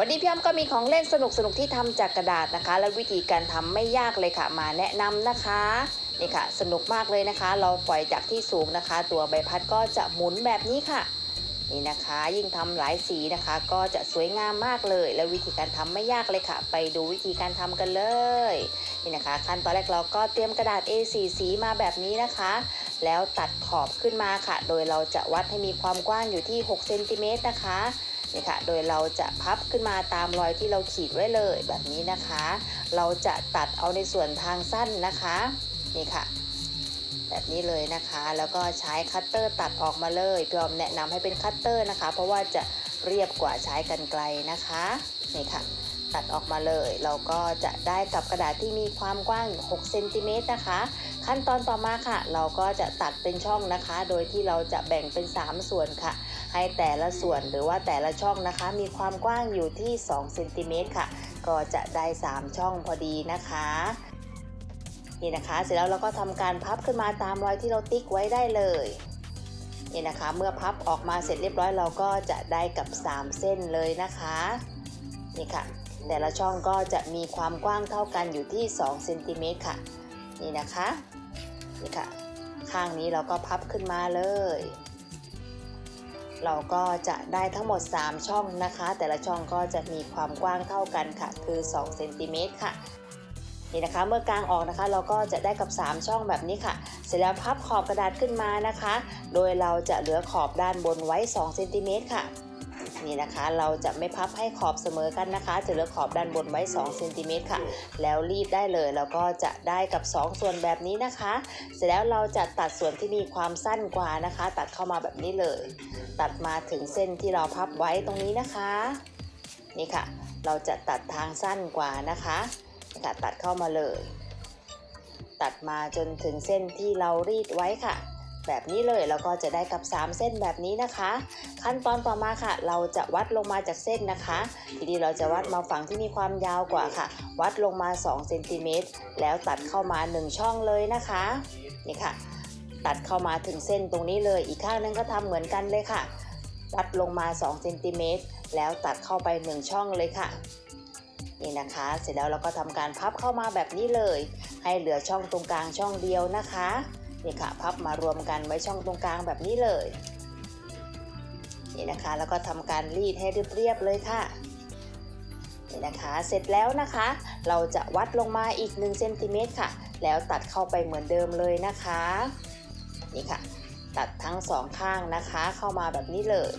วันนี้พี่อ้อมก็มีของเล่นสนุกสนุกที่ทำจากกระดาษนะคะ และวิธีการทำไม่ยากเลยค่ะ มาแนะนำนะคะนี่ค่ะ สนุกมากเลยนะคะ เราปล่อยจากที่สูงนะคะ ตัวใบพัดก็จะหมุนแบบนี้ค่ะ นี่นะคะ ยิ่งทำหลายสีนะคะ ก็จะสวยงามมากเลย และวิธีการทำไม่ยากเลยค่ะ ไปดูวิธีการทำกันเลยนี่นะคะ ขั้นตอนแรกเราก็เตรียมกระดาษ A4 สีมาแบบนี้นะคะ แล้วตัดขอบขึ้นมาค่ะ โดยเราจะวัดให้มีความกว้างอยู่ที่6เซนติเมตรนะคะ นี่ค่ะ โดยเราจะพับขึ้นมาตามรอยที่เราขีดไว้เลยแบบนี้นะคะ เราจะตัดเอาในส่วนทางสั้นนะคะ นี่ค่ะ แบบนี้เลยนะคะ แล้วก็ใช้คัตเตอร์ตัดออกมาเลยพี่ออมแนะนำให้เป็นคัตเตอร์นะคะ เพราะว่าจะเรียบกว่าใช้กรรไกรนะคะ นี่ค่ะ ตัดออกมาเลย เราก็จะได้กับกระดาษที่มีความกว้าง 6 เซนติเมตรนะคะ ขั้นตอนต่อมาค่ะ เราก็จะตัดเป็นช่องนะคะ โดยที่เราจะแบ่งเป็น 3 ส่วนค่ะ ให้แต่ละส่วนหรือว่าแต่ละช่องนะคะ มีความกว้างอยู่ที่ 2 เซนติเมตรค่ะ ก็จะได้ 3 ช่องพอดีนะคะนี่นะคะ เสร็จแล้วเราก็ทำการพับขึ้นมาตามรอยที่เราติ๊กไว้ได้เลยนี่นะคะ เมื่อพับออกมาเสร็จเรียบร้อยเราก็จะได้กับ 3 เส้นเลยนะคะ นี่ค่ะ แต่ละช่องก็จะมีความกว้างเท่ากันอยู่ที่2เซนติเมตรค่ะ นี่นะคะนี่ค่ะ ข้างนี้เราก็พับขึ้นมาเลย เราก็จะได้ทั้งหมด 3 ช่องนะคะ แต่ละช่องก็จะมีความกว้างเท่ากันค่ะ คือ2เซนติเมตรค่ะนี่นะคะเมื่อกางออกนะคะเราก็จะได้กับ 3 ช่องแบบนี้ค่ะ เสร็จแล้วพับขอบกระดาษขึ้นมานะคะ โดยเราจะเหลือขอบด้านบนไว้2เซนติเมตรค่ะ นี่นะคะ เราจะไม่พับให้ขอบเสมอกันนะคะ จะเหลือขอบด้านบนไว้2เซนติเมตรค่ะ แล้วรีดได้เลยแล้วก็จะได้กับ 2 ส่วนแบบนี้นะคะ เสร็จแล้วเราจะตัดส่วนที่มีความสั้นกว่านะคะ ตัดเข้ามาแบบนี้เลย ตัดมาถึงเส้นที่เราพับไว้ตรงนี้นะคะ นี่ค่ะ เราจะตัดทางสั้นกว่านะคะนี่ค่ะตัดเข้ามาเลย ตัดมาจนถึงเส้นที่เรารีดไว้ค่ะ แบบนี้เลย แล้วก็จะได้กับ 3 เส้นแบบนี้นะคะ ขั้นตอนต่อมาค่ะ เราจะวัดลงมาจากเส้นนะคะ ทีนี้เราจะวัดมาฝั่งที่มีความยาวกว่าค่ะ วัดลงมา2เซนติเมตรแล้วตัดเข้ามา 1 ช่องเลยนะคะนี่ค่ะ ตัดเข้ามาถึงเส้นตรงนี้เลยอีกข้างนึงก็ทำเหมือนกันเลยค่ะ วัดลงมา2เซนติเมตรแล้วตัดเข้าไป 1 ช่องเลยค่ะนี่นะคะ เสร็จแล้วเราก็ทำการพับเข้ามาแบบนี้เลย ให้เหลือช่องตรงกลางช่องเดียวนะคะ นี่ค่ะพับมารวมกันไว้ช่องตรงกลางแบบนี้เลยนี่นะคะแล้วก็ทำการรีดให้เรียบๆเลยค่ะนี่นะคะเสร็จแล้วนะคะ เราจะวัดลงมาอีก1เซนติเมตรค่ะ แล้วตัดเข้าไปเหมือนเดิมเลยนะคะนี่ค่ะ ตัดทั้งสองข้างนะคะเข้ามาแบบนี้เลย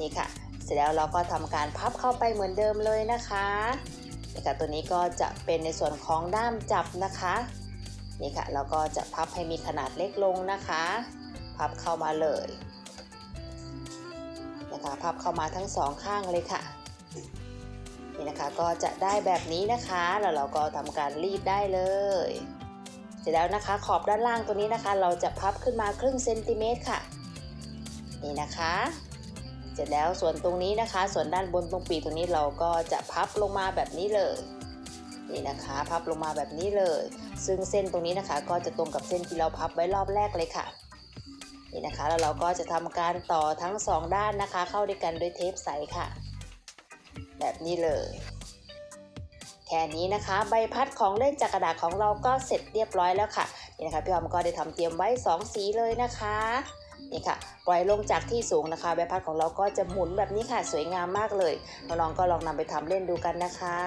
นี่ค่ะ เสร็จแล้วเราก็ทำการพับเข้าไปเหมือนเดิมเลยนะคะนี่ค่ะตัวนี้ก็จะเป็นในส่วนของด้ามจับนะคะ นี่ค่ะเราก็จะพับให้มีขนาดเล็กลงนะคะ พับเข้ามาเลยนะคะพับเข้ามาทั้งสองข้างเลยค่ะนี่นะคะก็จะได้แบบนี้นะคะแล้วเราก็ทำการรีดได้เลย เสร็จแล้วนะคะขอบด้านล่างตัวนี้นะคะ เราจะพับขึ้นมาครึ่งเซนติเมตรค่ะ นี่นะคะเสร็จแล้วส่วนตรงนี้นะคะ ส่วนด้านบนตรงปีกตรงนี้เราก็จะพับลงมาแบบนี้เลย นี่นะคะพับลงมาแบบนี้เลย ซึ่งเส้นตรงนี้นะคะ ก็จะตรงกับเส้นที่เราพับไว้รอบแรกเลยค่ะนี่นะคะแล้วเราก็จะทำการต่อทั้งสองด้านนะคะ เข้าด้วยกันด้วยเทปใสค่ะ แบบนี้เลย แค่นี้นะคะ ใบพัดของเล่นจากกระดาษของเราก็เสร็จเรียบร้อยแล้วค่ะนี่นะคะพี่ออมก็ได้ทำเตรียมไว้ 2 สีเลยนะคะนี่ค่ะปล่อยลงจากที่สูงนะคะใบพัดของเราก็จะหมุนแบบนี้ค่ะ สวยงามมากเลยน้องๆก็ลองนำไปทำเล่นดูกันนะคะ